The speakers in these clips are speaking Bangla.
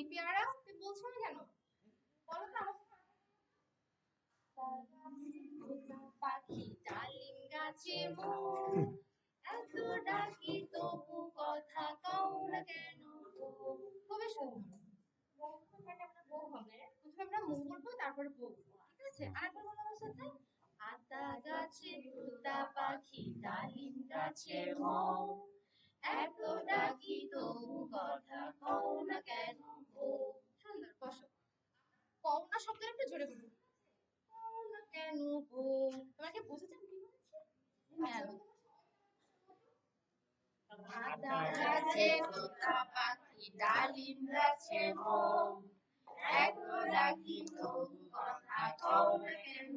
বলি পেয়ারা তুমি বলছো না কেন? বলো তো পাখি ডালিম গাছে এত ডাকি তবু কথা কও না কেন খুবই সুন্দর বউ হবে। প্রথমে আমরা মু বলব, তারপরে বউ ঠিক আছে? আরেকবার বলো আমার সাথে। আতা গাছে, তোতা পাখি, ডালিম গাছে মৌ এত ডাকি তবু কথা? কও না কেন? সুন্দর বসো। কও না শব্দটা একটু জোরে বলো। কও না কেন গো? তোমাকে বুঝেছেন কি বলেছি? হ্যাঁ। তোতা পাখি, ডালিম গাছে মৌ এত ডাকি তবু কথা? কেন?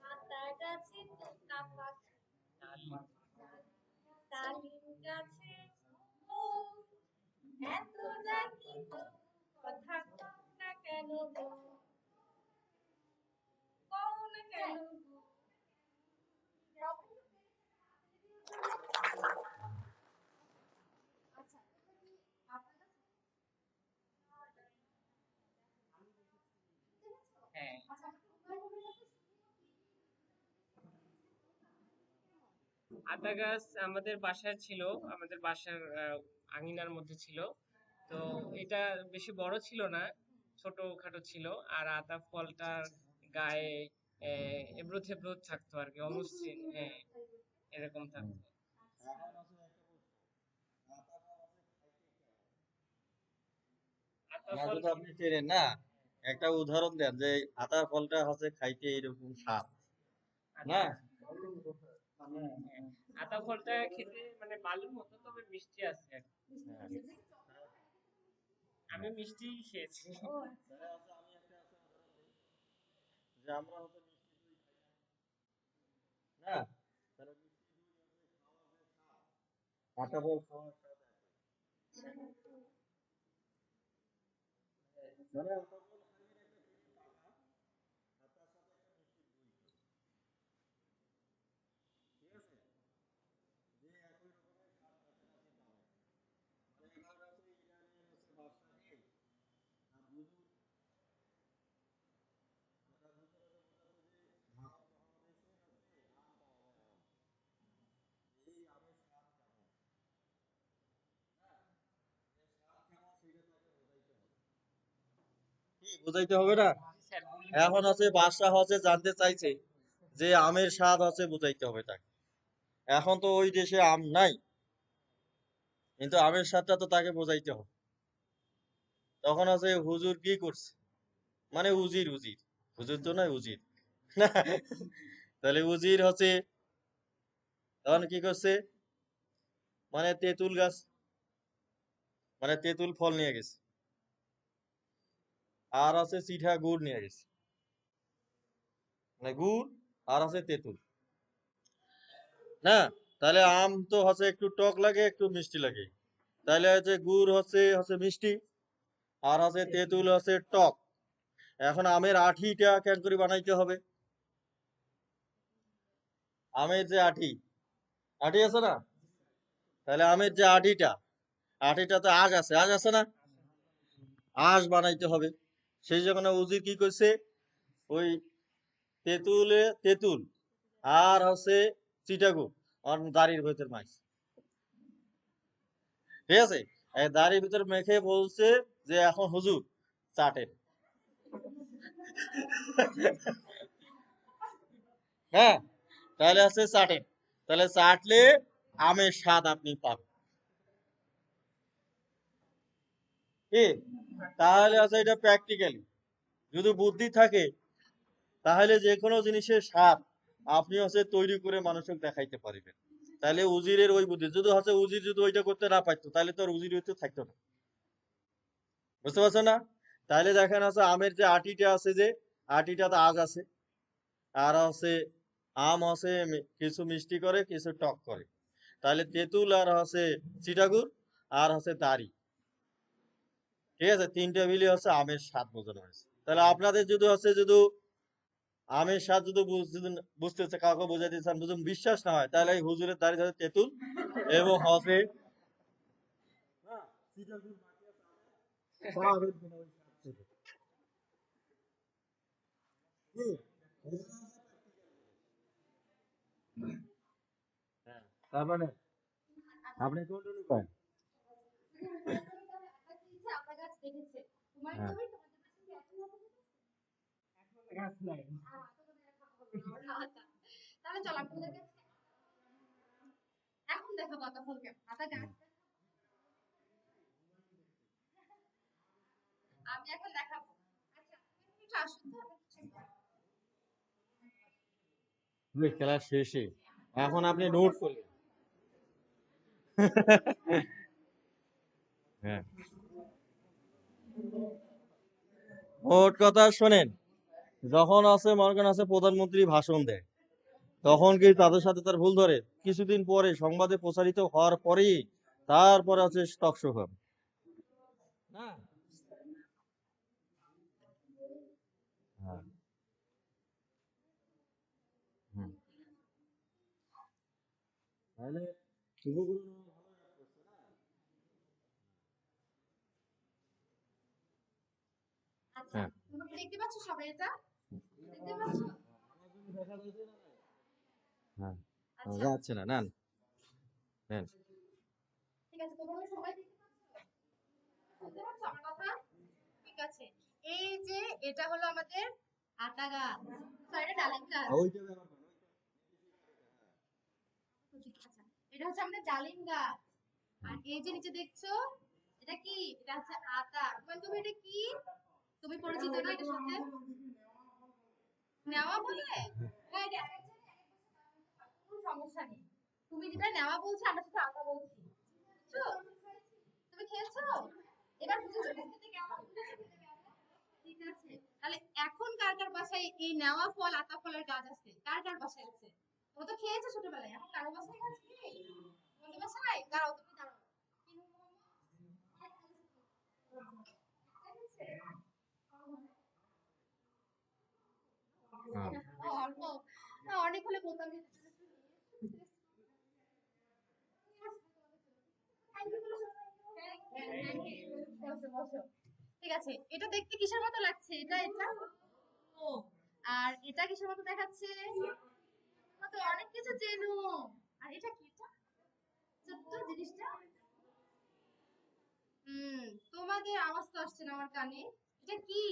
পাতা গাছে তোতা পাখি তালিম গাছে এত ডাকি কথা না কেন গো কও না কেন গো হ্যাঁ আতা গাছ আমাদের বাসায় ছিল আমাদের বাসার আঙিনার মধ্যে ছিল। তো এটা বেশি বড় ছিল না ছোটখাটো ছিল। আর আতা ফলটার গায়ে এবড়ো থেবড়ো থাকতো আর কি অমসৃণ হ্যাঁ এরকম থাকতো। আপনি চেনেন না একটা উদাহরণ দেন যে আতার ফলটা হচ্ছে খাইতে এরকম স্বাদ। না? আতা ফলটা খেতে মানে বালুর মতো তবে মিষ্টি আছে আমি মিষ্টি খেয়েছি। যে আমরা মিষ্টি দই খাই না? তাহলে মিষ্টি দই স্বাদ একই। মানে আতা ফল খাইলে একটা বেশি পাকা, আর তার সাথে একটা মিষ্টি দই খাই। ঠিক আছে? যে একই রকমের স্বাদ কাছাকাছি পাবে। মানে এবার হচ্ছে ইরানের হচ্ছে বাদশা নেই, আর বুজুর্গ ঢাকার ভিতরে তো বোঝাচ্ছে যে ভারত মহাদেশে হচ্ছে আম পাওয়া যায় আম। এই আমের স্বাদ কেমন? হ্যাঁ? এর স্বাদ কেমন সেটা তাকে বোঝাইতে হবে। কি বোঝাইতে হবে না? এখন হচ্ছে বাদশাহ হচ্ছে জানতে চাইছে যে আমের স্বাদ হচ্ছে বুঝাইতে হবে তাকে। এখন তো ওই দেশে আম নাই, কিন্তু আমের স্বাদটা তো তাকে বোঝাইতে হবে। তখন হচ্ছে হুজুর কি করছে? মানে উজির উজির। হুজুর তো নয়, উজির। তাহলে উজির হচ্ছে, তখন কি করছে? মানে তেঁতুল গাছ মানে তেঁতুল ফল নিয়ে গেছে। আর আছে চিঠা গুড় নিয়ে গেছে। মানে গুড় আর আছে তেঁতুল। না, তাহলে আম তো হচ্ছে একটু টক লাগে, একটু মিষ্টি লাগে। তাহলে হচ্ছে গুড় হচ্ছে হচ্ছে মিষ্টি। আর হচ্ছে তেঁতুল হচ্ছে টক। এখন আমের আঠিটা কেন করে বানাইতে হবে? আমের যে আঠি আঠি আছে না? তাহলে আমের যে আঠিটা, আঠিটাতে আঁশ আছে আঁশ আছে না? আঁশ বানাইতে হবে। সেই জন্য উজির কি করছে ওই তেঁতুলে তেঁতুল আর হচ্ছে চিটাগু, আর দাড়ির ভেতর মাছ। ঠিক আছে? দাড়ির ভিতর মেখে বলছে যে এখন হুজুর চাটেন। হ্যাঁ তাহলে আছে চাটেন। তাহলে চাটলে আমের স্বাদ আপনি পাবেন। তাহলে আছে এটা প্র্যাকটিক্যালি যদি বুদ্ধি থাকে, তাহলে যে কোনো জিনিসের স্বাদ আপনি হচ্ছে তৈরি করে মানুষকে দেখাইতে পারবেন। তাহলে উজিরের ওই বুদ্ধি, যদি হচ্ছে উজির যদি ওইটা করতে না পারতো, তাহলে তো আর উজির হইতে থাকতো না। বুঝতে পারছ না? তাহলে দেখেন আছে আমের যে আটিটা আছে যে, আটিটাতে আজ আছে, আর হচ্ছে আম হচ্ছে কিছু মিষ্টি করে, কিছু টক করে। তাহলে তেঁতুল আর হচ্ছে চিটাগুর আর হচ্ছে দাড়ি। ঠিক আছে তিনটা মিলিয়ে হচ্ছে আমের স্বাদ বোঝানো হয়েছে। তাহলে আপনাদের যদি হচ্ছে যদি আমের স্বাদ যদি বুঝতে চান, কাউকে বোঝাতে চান যদি বিশ্বাস না হয় তাহলে এই হুজুরের দাঁড়িয়ে দাঁড়িয়ে তেঁতুল এবং হসে তার মানে আপনি নেবেন? তোমার হ্যাঁ। তুমি তোমাদের কাছে কি এখন হবে গাছ নাই তাহলে চলো আপনাদের কাছে এখন দেখাবো আতা ফলকে আতা গাছ আমি এখন দেখাবো। আচ্ছা তুমি একটু আসুন তো আমি খেলা শেষে। এখন আপনি নোট করলেন। হ্যাঁ। মোট কথা শোনেন যখন আছে মনে করেন আছে প্রধানমন্ত্রী ভাষণ দেয় তখন কি তাদের সাথে তার ভুল ধরে? কিছুদিন পরে সংবাদে প্রচারিত হওয়ার পরেই তারপরে আছে টক শো হবে হ্যাঁ। তাহলে আচ্ছা হ্যাঁ। তোমরা কি দেখতে পাচ্ছ সবাই এটা? দেখতে পাচ্ছ? হ্যাঁ। আচ্ছা। যাচ্ছে না? নেন। নেন। ঠিক আছে তোমরা সবাই দেখতে পাচ্ছ? আমার কথা? ঠিক আছে। এই যে এটা হলো আমাদের আতা গাছ। সরি ডালিম গাছ। ওইটা ব্যাপার না। এটা হচ্ছে আমাদের ডালিম গাছ। আর এই যে নিচে দেখছ এটা কি? এটা হচ্ছে আতা মানে তুমি এটা কি তুমি পরিচিত না এটার সাথে? নেওয়া বলে? সমস্যা নেই। তুমি যেটা নেওয়া বলছো আমরা সেটা আতা বলছি। তুমি খেয়েছো? এবার বুঝেছ ঠিক আছে। তাহলে এখন কার কার বাসায় এই নেওয়া ফল আতা ফলের গাছ আছে? কার কার বাসায় আছে? ও তো খেয়েছে ছোটবেলায়। এখন কারও বাসায় আছে কি? তোমাদের বাসায় দাঁড়াও তুমি দাঁড়াও কি নাম মোহাম্মদ? দেখেছে? হ্যাঁ। ও, অল্প অনেক হলে বলতাম যে বসো, বসো। ঠিক আছে এটা দেখতে কিসের মতো লাগছে? এটা এটা? ও আর এটা কিসের মতো দেখাচ্ছে? অনেক কিছু চেনো। আর এটা কি জিনিসটা? হুম তোমাদের আওয়াজ তো আসছে না আমার কানে। এটা কি?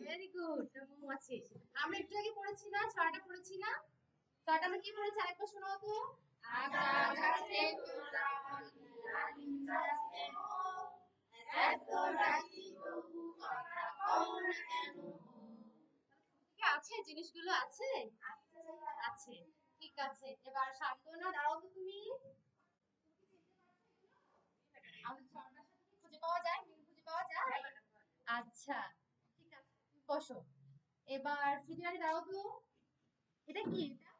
ভেরি গুড মৌমাছি আমরা একটু আগে পড়েছি না? পড়েছি না? আমরা কি পড়েছি? আরেকবার তো। কেন? আছে? জিনিসগুলো আছে? আছে। ঠিক আছে। এবার সান্ত্বনা দাঁড়াও তো তুমি। খুঁজে পাওয়া যায়? খুঁজে পাওয়া যায়? আচ্ছা ঠিক আছে, বসো। এবার ফিরিয়ারি দাও তো। এটা কি এটা?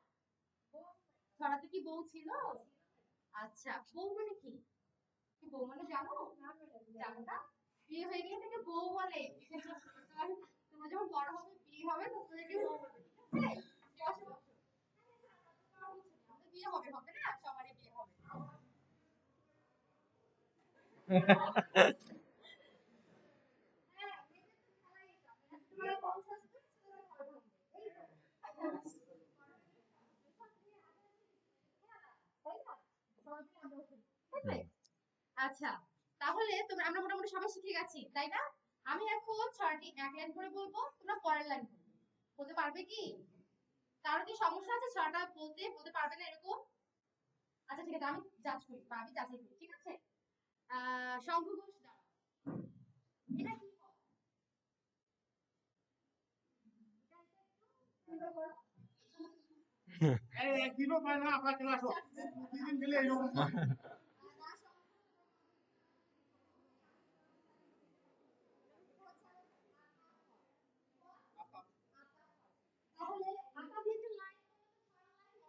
ছড়াতে কি বউ ছিল? আচ্ছা বউ মানে কি? বউ মানে জানো? জানো না বিয়ে হয়ে গেলে তাকে বউ বলে। তোমরা যখন বড় হবে, বিয়ে হবে তোমাদেরকে বউ আমাদের বিয়ে হবে হবে না? সবারই বিয়ে হবে হ্যাঁ, মেয়েদের তো খেলাই এটা। তোমরা পঞ্চাশ জন, ছেলেরা ঘর ভাঙবে। এই তো। তাই না? সবাই মিলে আমরা ওখানে। ঠিক আছে? আচ্ছা তাহলে তোমরা আমরা মোটামুটি সবাই শিখে গেছি তাই না? আমি এখন ছয়টি এক লাইন করে বলব তোমরা পরের লাইন বলবে বলতে পারবে কি? কারও কি সমস্যা আছে ছয়টা বলতে? বলতে পারবে না এরকম? আচ্ছা ঠিক আছে আমি জাজ করি বা আমি যাচাই করি ঠিক আছে? শঙ্কু ঘোষ এটা কি সুন্দর করো। একদিনও পায় না আপনার ক্লাস দুদিন গেলে এরকম তাহলে আঁকা দিয়ে যে লাইন আচ্ছা বলো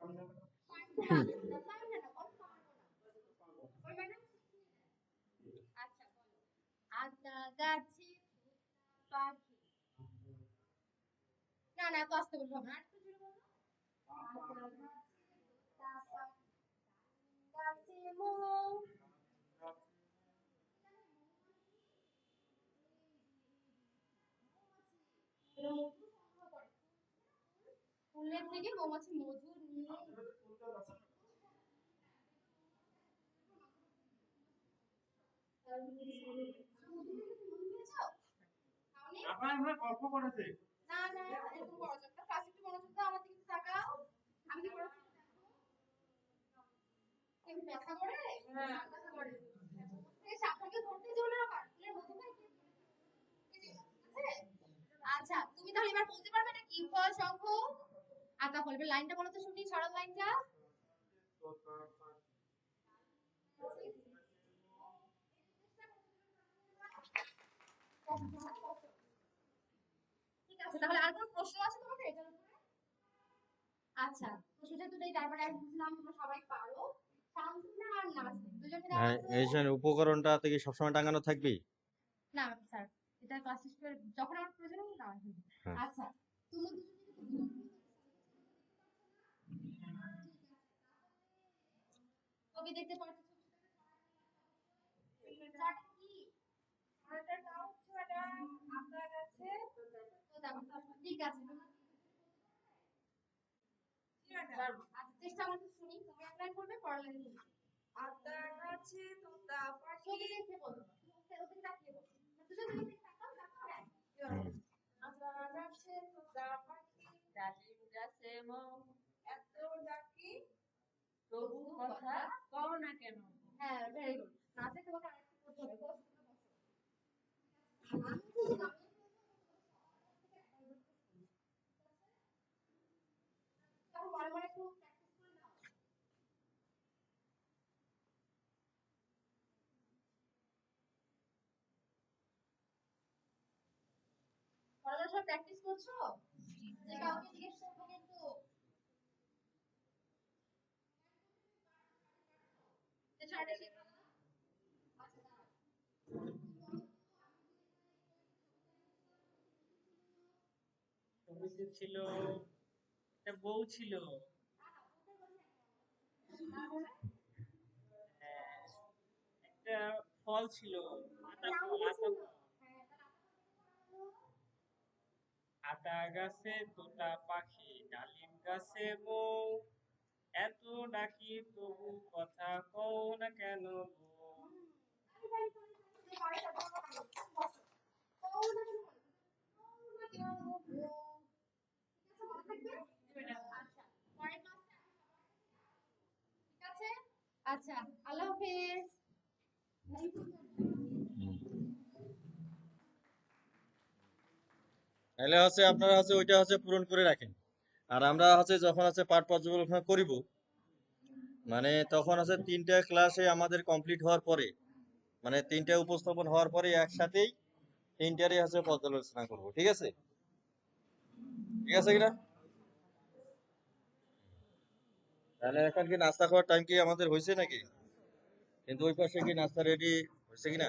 আতা গাছে পাখি না না আসতে বলব না গাছে মৌ ফুলের থেকে মৌমাছি মধু নিয়ে না না এরকম করা যাবে না ক্লাস মনোযোগ দাও আমার দিকে তাকাও। আমি কি করেছি ব্যথা করে হ্যাঁ ব্যথা করে? এই সাপটাকে ধরতে যাও না আবার ফুলের মধু খাই আচ্ছা তুমি তাহলে এবার বলতে পারবে না কি ফল শঙ্খ এবার লাইনটা বলো তো শুনি ছড়ার লাইনটা। ঠিক আছে তাহলে আর কোনো প্রশ্ন আছে তোমাদের? এটার উপরে? আচ্ছা তো সেটা দুটোই তারপরে আমি বুঝলাম তোমরা সবাই পারো। আর দুজনে হ্যাঁ এই যে উপকরণটা থেকে সবসময় টাঙানো থাকবে না স্যার এটা ক্লাস যখন আমার প্রয়োজন হবে না হ্যাঁ। আচ্ছা তুমি দুজনে ছবি দেখতে পাচ্ছ। কি তো ঠিক আছে। আচ্ছা চেষ্টা করতে শুনি তুমি এক করবে লাইন শুনি আপনার কাছে তোতা পাখি। ছবি দেখতে বলো ওকে তাকিয়ে বলো দুজন দুজন তাকাও তাকাও হ্যাঁ। আপনার কাছে তোতা পাখি। ডালিম গাছে মৌ। তবু কথা কও না কেন? হ্যাঁ ভেরি গুড নাচে তোমাকে আরেকটু করতে হবে বসো, বসো। একটু করে নাও। পড়াশোনা সব প্র্যাকটিস করছ? যে কাউকে জিজ্ঞেস করব কিন্তু ছিল একটা বউ ছিল। হ্যাঁ, একটা ফল ছিল আতা গাছে তোতা পাখি ডালিম গাছে বউ। এত ডাকি তবু কথা কও না কেন আচ্ছা আল্লাহ হাফেজ। তাহলে হচ্ছে আপনারা হচ্ছে ওইটা হচ্ছে পূরণ করে রাখেন। আর আমরা হচ্ছে যখন হচ্ছে পাঠ পর্যবেক্ষণ করিব মানে তখন হচ্ছে তিনটা ক্লাসে আমাদের কমপ্লিট হওয়ার পরে মানে তিনটা উপস্থাপন হওয়ার পরে একসাথেই তিনটারই হচ্ছে পর্যালোচনা করব, ঠিক আছে? ঠিক আছে কিনা? তাহলে এখন কি নাস্তা খাওয়ার টাইম কি আমাদের হয়েছে নাকি? কিন্তু ওই পাশে কি নাস্তা রেডি হয়েছে কিনা?